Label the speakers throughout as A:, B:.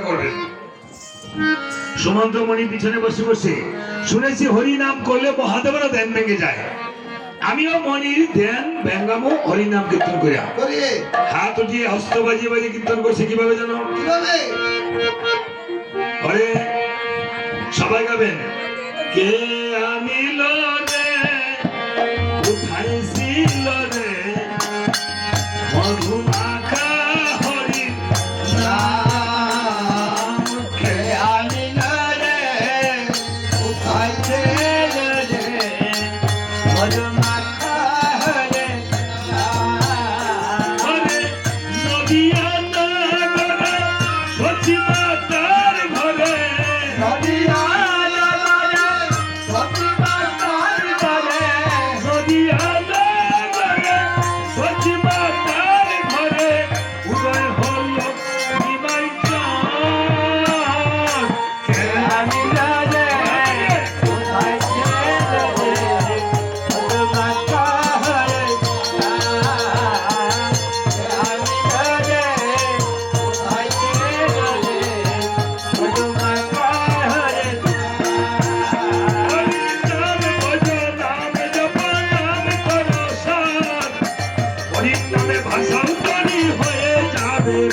A: করবেন। সুমন্ত মণি পিছনে বসে বসে শুনেছি হরি নাম করলে মহাদেবেরও ধ্যান ভেঙে যায়। আমিও মনির ধ্যান ভেঙ্গামো হরি নাম কীর্তন করিয়া।
B: করি
A: হাত উঠিয়ে হস্ত বাজিয়ে বাজিয়ে কীর্তন করছে কীভাবে জানো?
B: কীভাবে?
A: আরে সবাই গাবেন। কে আনিল রে? উঠাইছিল রে? ভজনা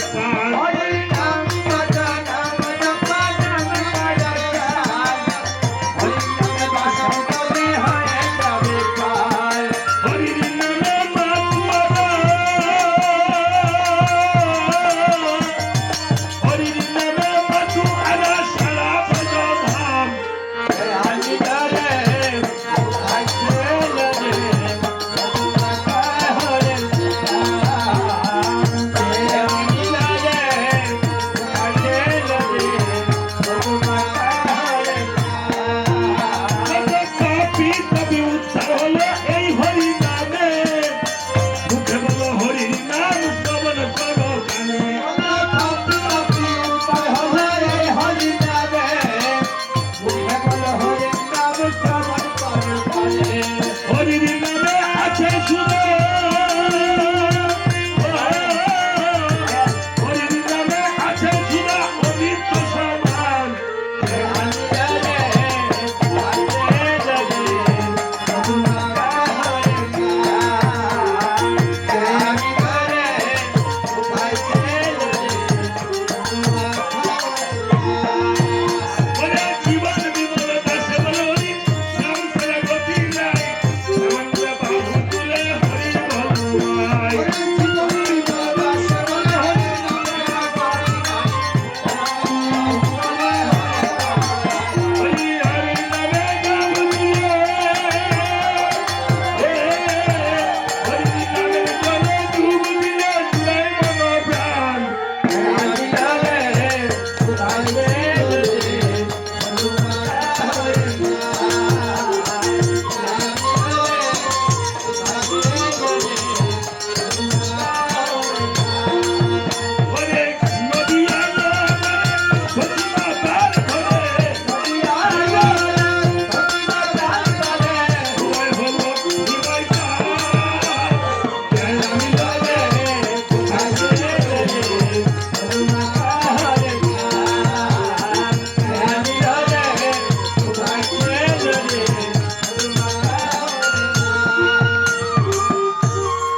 A: பால்